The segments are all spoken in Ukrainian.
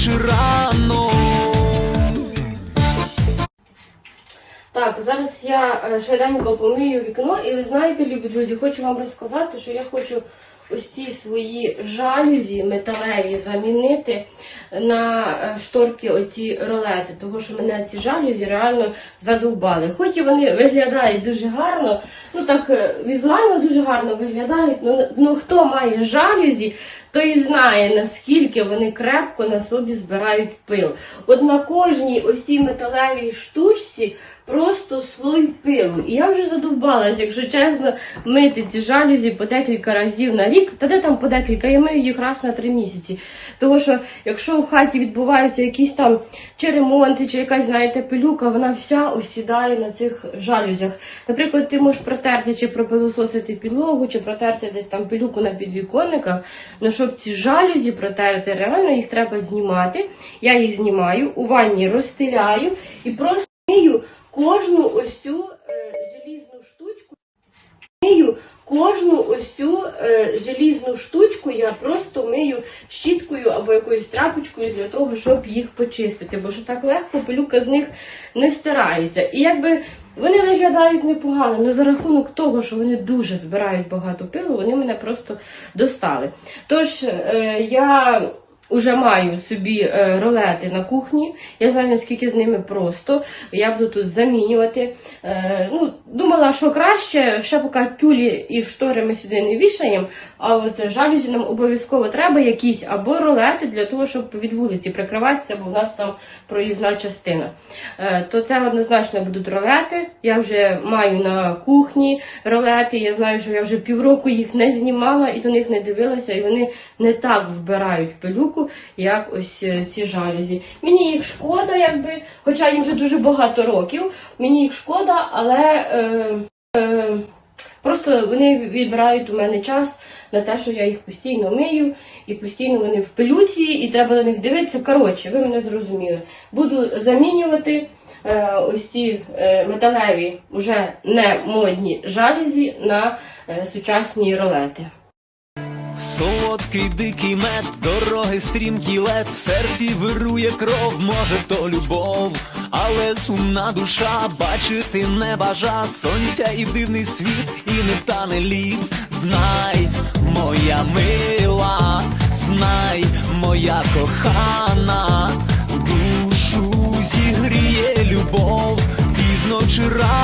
пізночі рано. Так, зараз я е, швиденько помию вікно, і ви знаєте, любі друзі, хочу вам розказати, що я хочу ось ці свої жалюзі металеві замінити на е, шторки оці ролети, тому що мене ці жалюзі реально задовбали. Хоч і вони виглядають дуже гарно, ну так е, візуально дуже гарно виглядають, ну, ну хто має жалюзі, той знає, наскільки вони крепко на собі збирають пил. От на кожній ось цій металевій штучці просто слой пилу. І я вже задовбалась, якщо чесно, мити ці жалюзі по декілька разів на рік. Та де там по декілька, я мию їх раз на три місяці. Тому що якщо в хаті відбуваються якісь там чи ремонти, чи якась, знаєте, пилюка, вона вся осідає на цих жалюзях. Наприклад, ти можеш протерти чи пропилососити підлогу, чи протерти десь там пилюку на підвіконниках. Щоб ці жалюзі протерти, реально їх треба знімати. Я їх знімаю, у ванні розстеляю і просто мию кожну ось цю е, желізну штучку. Мию кожну ось цю е, желізну штучку я просто мию щіткою або якоюсь трапочкою для того, щоб їх почистити. Бо що так легко пилюка з них не стирається. І якби вони виглядають непогано, але за рахунок того, що вони дуже збирають багато пилу, вони мене просто достали. Тож е, я. Уже маю собі е, ролети на кухні. Я знаю, наскільки з ними просто. Я буду тут замінювати. Е, ну, думала, що краще, ще поки тюлі і штори ми сюди не вішаємо, а от жалюзі нам обов'язково треба якісь або ролети для того, щоб від вулиці прикриватися, бо в нас там проїзна частина. Е, то це однозначно будуть ролети. Я вже маю на кухні ролети. Я знаю, що я вже півроку їх не знімала і до них не дивилася, і вони не так вбирають пилюку, як ось е, ці жалюзі. Мені їх шкода, якби, хоча їм вже дуже багато років. Мені їх шкода, але е, е, просто вони відбирають у мене час на те, що я їх постійно мию, і постійно вони в пилюці, і треба на них дивитися. Коротше, ви мене зрозуміли. Буду замінювати. е, Ось ці е, металеві, вже не модні жалюзі на сучасні ролети. Солодкий дикий мед, дороги стрімкі лед, в серці вирує кров, може то любов, але сумна душа бачити не бажа сонця і дивний світ, і не тане лід. Знай, моя мила, знай, моя кохана, душу зігріє любов, пізно чи рано.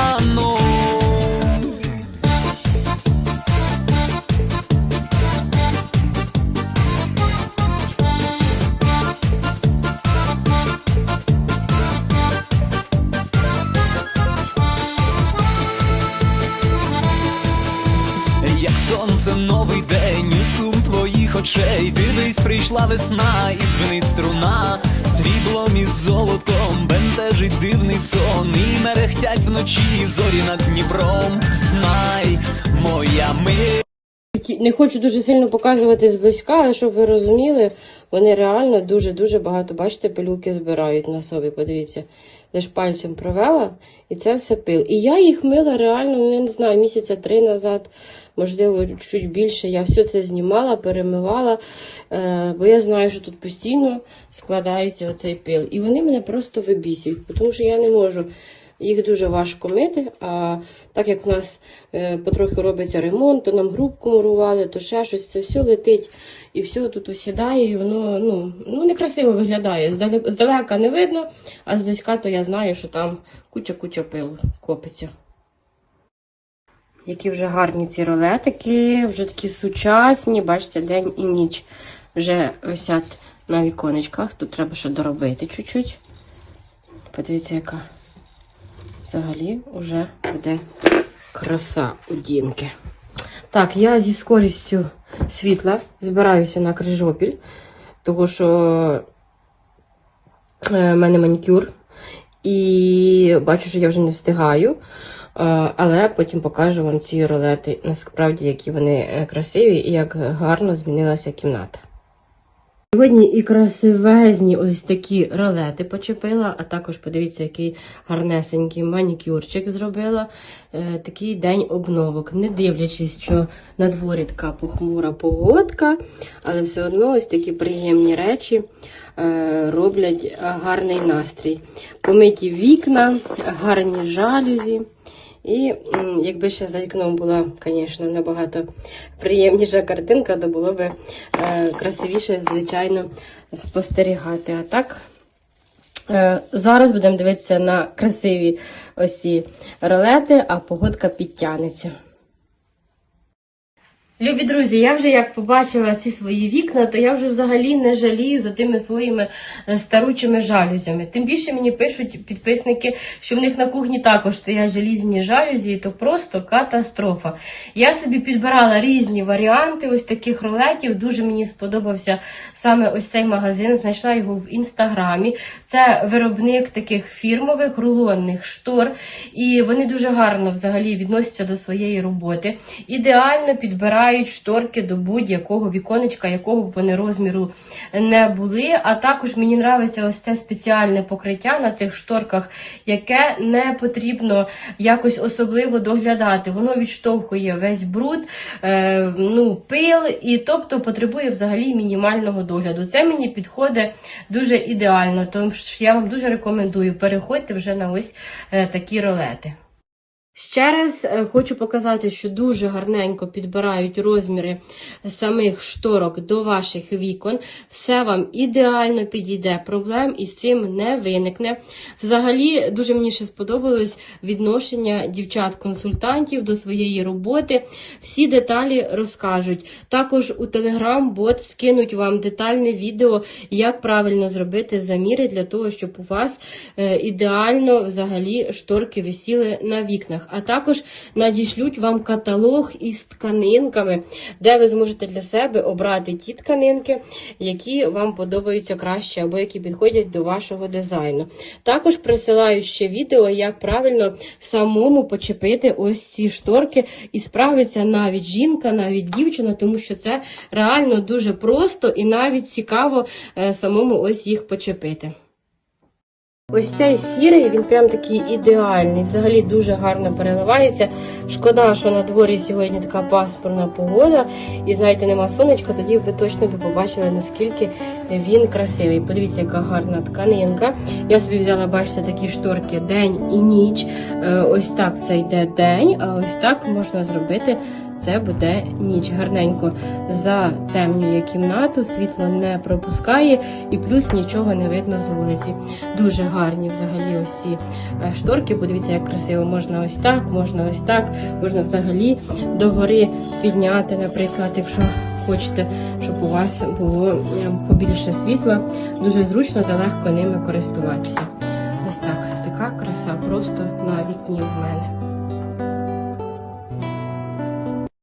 Сонце новий день, у сум твоїх очей, дивись, прийшла весна і дзвенить струна, сріблом і золотом бентежить дивний сон, і мерехтять вночі зорі над Дніпром. Знай, моя ми. Не хочу дуже сильно показувати зблизька, але щоб ви розуміли, вони реально дуже-дуже багато, бачите, пилюки збирають на собі. Подивіться, лиш пальцем провела, і це все пил. І я їх мила реально, ну, я не знаю, місяця три назад, можливо, чуть більше. Я все це знімала, перемивала, е, бо я знаю, що тут постійно складається оцей пил. І вони мене просто вибісюють, тому що я не можу. Їх дуже важко мити, а так як у нас е, потрохи робиться ремонт, то нам грубку мурували, то ще щось, це все летить і все тут осідає, і воно ну, ну, некрасиво виглядає. Здалека, не видно, а зблизька то я знаю, що там куча-куча пилу копиться. Які вже гарні ці ролетики, вже такі сучасні, бачите, день і ніч вже висять на віконечках. Тут треба ще доробити чуть-чуть. Подивіться, яка взагалі вже буде краса у Дінки. Так, я зі скорістю світла збираюся на крижопіль, тому що е, в мене манікюр. І бачу, що я вже не встигаю. Е, Але потім покажу вам ці ролети, насправді, які вони е, красиві і як гарно змінилася кімната. Сьогодні і красивезні ось такі ролети почепила, а також подивіться, який гарнесенький манікюрчик зробила. Е, такий день обновок. Не дивлячись, що на дворі така похмура погодка, але все одно ось такі приємні речі е, роблять гарний настрій. Помиті вікна, гарні жалюзі. І якби ще за вікном була, звісно, набагато приємніша картинка, то було б е, красивіше, звичайно, спостерігати. А так, е, зараз будемо дивитися на красиві ось ці ролети, а погодка підтягнеться. Любі друзі, я вже як побачила ці свої вікна, то я вже взагалі не жалію за тими своїми е, старучими жалюзями. Тим більше мені пишуть підписники, що в них на кухні також стоять желізні жалюзі, і то просто катастрофа. Я собі підбирала різні варіанти ось таких ролетів. Дуже мені сподобався саме ось цей магазин. Знайшла його в інстаграмі. Це виробник таких фірмових рулонних штор, і вони дуже гарно взагалі відносяться до своєї роботи. Ідеально підбирають шторки до будь-якого віконечка, якого б вони розміру не були. А також мені подобається ось це спеціальне покриття на цих шторках, яке не потрібно якось особливо доглядати. Воно відштовхує весь бруд, е, ну, пил, і тобто потребує взагалі мінімального догляду. Це мені підходить дуже ідеально, тому що я вам дуже рекомендую переходьте вже на ось е, такі ролети. Ще раз е, хочу показати, що дуже гарненько підбирають розміри самих шторок до ваших вікон. Все вам ідеально підійде, проблем із цим не виникне. Взагалі, дуже мені ще сподобалось відношення дівчат-консультантів до своєї роботи. Всі деталі розкажуть. Також у Telegram-бот скинуть вам детальне відео, як правильно зробити заміри для того, щоб у вас е, ідеально взагалі шторки висіли на вікнах. А також надішлють вам каталог із тканинками, де ви зможете для себе обрати ті тканинки, які вам подобаються краще або які підходять до вашого дизайну. Також присилаю ще відео, як правильно самому почепити ось ці шторки, і справиться навіть жінка, навіть дівчина, тому що це реально дуже просто і навіть цікаво е, самому ось їх почепити. Ось цей сірий, він прям такий ідеальний, взагалі дуже гарно переливається. Шкода, що на дворі сьогодні така пасмурна погода, і знаєте, нема сонечка, тоді ви точно би побачили, наскільки він красивий. Подивіться, яка гарна тканинка. Я собі взяла, бачите, такі шторки день і ніч. Е, Ось так це йде день, а ось так можна зробити. Це буде ніч. Гарненько затемнює кімнату, світло не пропускає і плюс нічого не видно з вулиці. Дуже гарні взагалі ось ці е, шторки. Подивіться, як красиво. Можна ось так, можна ось так, можна взагалі догори підняти, наприклад, якщо хочете, щоб у вас було е, побільше світла. Дуже зручно та легко ними користуватися. Ось так, така краса просто на вікні в мене.